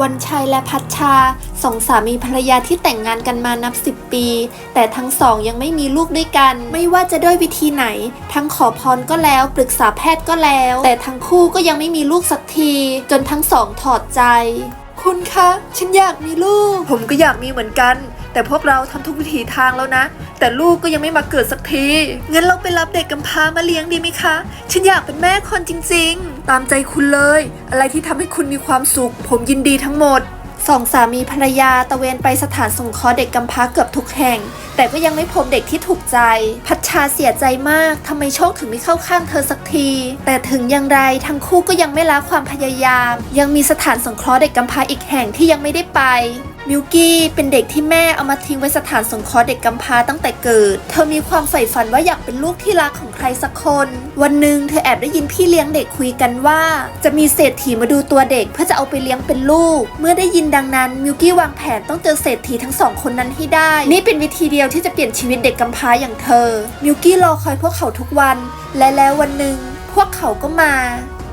วันชัยและพัชชาสองสามีภรรยาที่แต่งงานกันมานับสิบปี แต่ทั้งสองยังไม่มีลูกด้วยกัน ไม่ว่าจะด้วยวิธีไหน ทั้งขอพรก็แล้วปรึกษาแพทย์ก็แล้ว แต่ทั้งคู่ก็ยังไม่มีลูกสักที จนทั้งสองถอดใจ คุณคะ ฉันอยากมีลูก ผมก็อยากมีเหมือนกัน แต่พวกเราทำทุกวิถีทางแล้วนะ แต่ลูกก็ยังไม่มาเกิดสักทีงั้นเราไปรับเด็กกำพร้ามาเลี้ยงดีไหมคะ ฉันอยากเป็นแม่คนจริง ๆ ตามใจคุณเลย อะไรที่ทำให้คุณมีความสุข ผมยินดีทั้งหมดสองสามีภรรยาตะเวนไปสถานสงเคราะห์เด็กกำพร้าเกือบทุกแห่ง แต่ก็ยังไม่พบเด็กที่ถูกใจ พัชชาเสียใจมากทำไมโชคถึงไม่เข้าข้างเธอสักที แต่ถึงอย่างไรทั้งคู่ก็ยังไม่ละความพยายาม ยังมีสถานสงเคราะห์เด็กกำพร้าอีกแห่งที่ยังไม่ได้ไป มิวกี้เป็นเด็กที่แม่เอามาทิ้งไว้สถานสงเคราะห์เด็กกำพร้าตั้งแต่เกิด เธอมีความใฝ่ฝันว่าอยากเป็นลูกที่รักของใครสักคน วันหนึ่งเธอแอบได้ยินพี่เลี้ยงเด็กคุยกันว่า จะมีเศรษฐีมาดูตัวเด็ก เพื่อจะเอาไปเลี้ยงเป็นลูก เมื่อได้ยินดังนั้นมิวกี้วางแผนต้องเจอเศรษฐีทั้งสองคนนั้นให้ได้ นี่เป็นวิธีเดียวที่จะเปลี่ยนชีวิตเด็กกำพร้าอย่างเธอ มิวกี้รอคอยพวกเขาทุกวัน และแล้ววันหนึ่งพวกเขาก็มา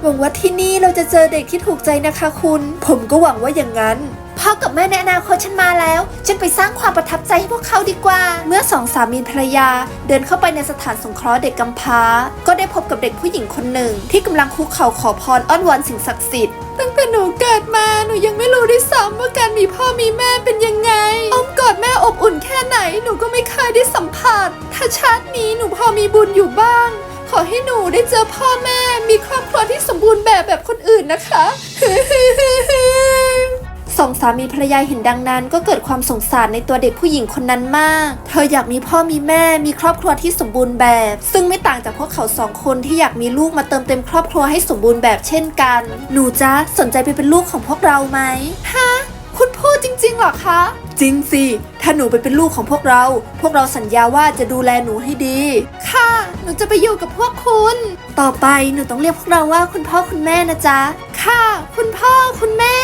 หวังว่าที่นี่เราจะเจอเด็กที่ถูกใจนะคะคุณ ผมก็หวังว่าอย่างนั้น พ่อกับแม่ในอนาคตฉันมาแล้ว ฉันไปสร้างความประทับใจให้พวกเขาดีกว่า เมื่อสองสามีภรรยา เดินเข้าไปในสถานสงเคราะห์เด็กกำพร้า ก็ได้พบกับเด็กผู้หญิงคนหนึ่ง ที่กำลังคุกเข่าขอพรอ้อนวอนสิ่งศักดิ์สิทธิ์ตั้งแต่หนูเกิดมาหนูยังไม่รู้ด้วยซ้ำว่าการมีพ่อมีแม่เป็นยังไงอ้อมกอดแม่อบอุ่นแค่ไหนหนูก็ไม่เคยได้สัมผัส ถ้าชาตินี้หนูพอมีบุญอยู่บ้าง ขอให้หนูได้เจอพ่อแม่ มีครอบครัวที่สมบูรณ์แบบแบบคนอื่นนะคะ สองสามีภรรยาเห็นดังนั้น ก็เกิดความสงสารในตัวเด็กผู้หญิงคนนั้นมาก เธออยากมีพ่อมีแม่มีครอบครัวที่สมบูรณ์แบบ ซึ่งไม่ต่างจากพวกเขาสองคนที่อยากมีลูกมาเติมเต็มครอบครัวให้สมบูรณ์แบบเช่นกัน หนูจ๊ะสนใจไปเป็นลูกของพวกเราไหมฮะคุณพูดจริงๆหรอคะ จริงสิ ถ้าหนูไปเป็นลูกของพวกเรา พวกเราสัญญาว่าจะดูแลหนูให้ดี ค่ะ หนูจะไปอยู่กับพวกคุณ ต่อไปหนูต้องเรียกพวกเราว่าคุณพ่อคุณแม่นะจ๊ะ ค่ะ คุณพ่อคุณแม่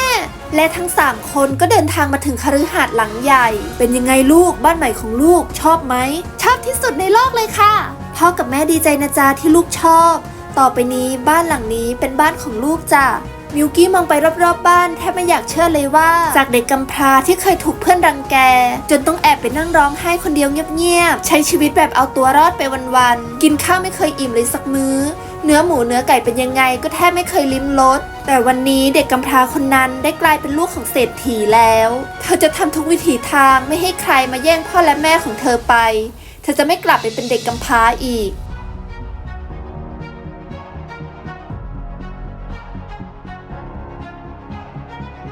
และทั้งสามคนก็เดินทางมาถึงคฤหาสน์หลังใหญ่ เป็นยังไงลูกบ้านใหม่ของลูกชอบไหม ชอบที่สุดในโลกเลยค่ะ พ่อกับแม่ดีใจนะจ๊ะที่ลูกชอบ ต่อไปนี้บ้านหลังนี้เป็นบ้านของลูกจ้ะมิวกี้มองไปรอบๆบบ้านแทบไม่อยากเชื่อเลยว่า จากเด็กกำพร้าที่เคยถูกเพื่อนรังแก จนต้องแอบไปนั่งร้องไห้คนเดียวเงียบๆ ใช้ชีวิตแบบเอาตัวรอดไปวันๆ กินข้าวไม่เคยอิ่มเลยสักมื้อ เนื้อหมูเนื้อไก่เป็นยังไงก็แทบไม่เคยลิ้มรส แต่วันนี้เด็กกำพร้าคนนั้นได้กลายเป็นลูกของเศรษฐีแล้ว เธอจะทำทุกวิถีทางไม่ให้ใครมาแย่งพ่อและแม่ของเธอไป เธอจะไม่กลับไปเป็นเด็กกำพร้าอีก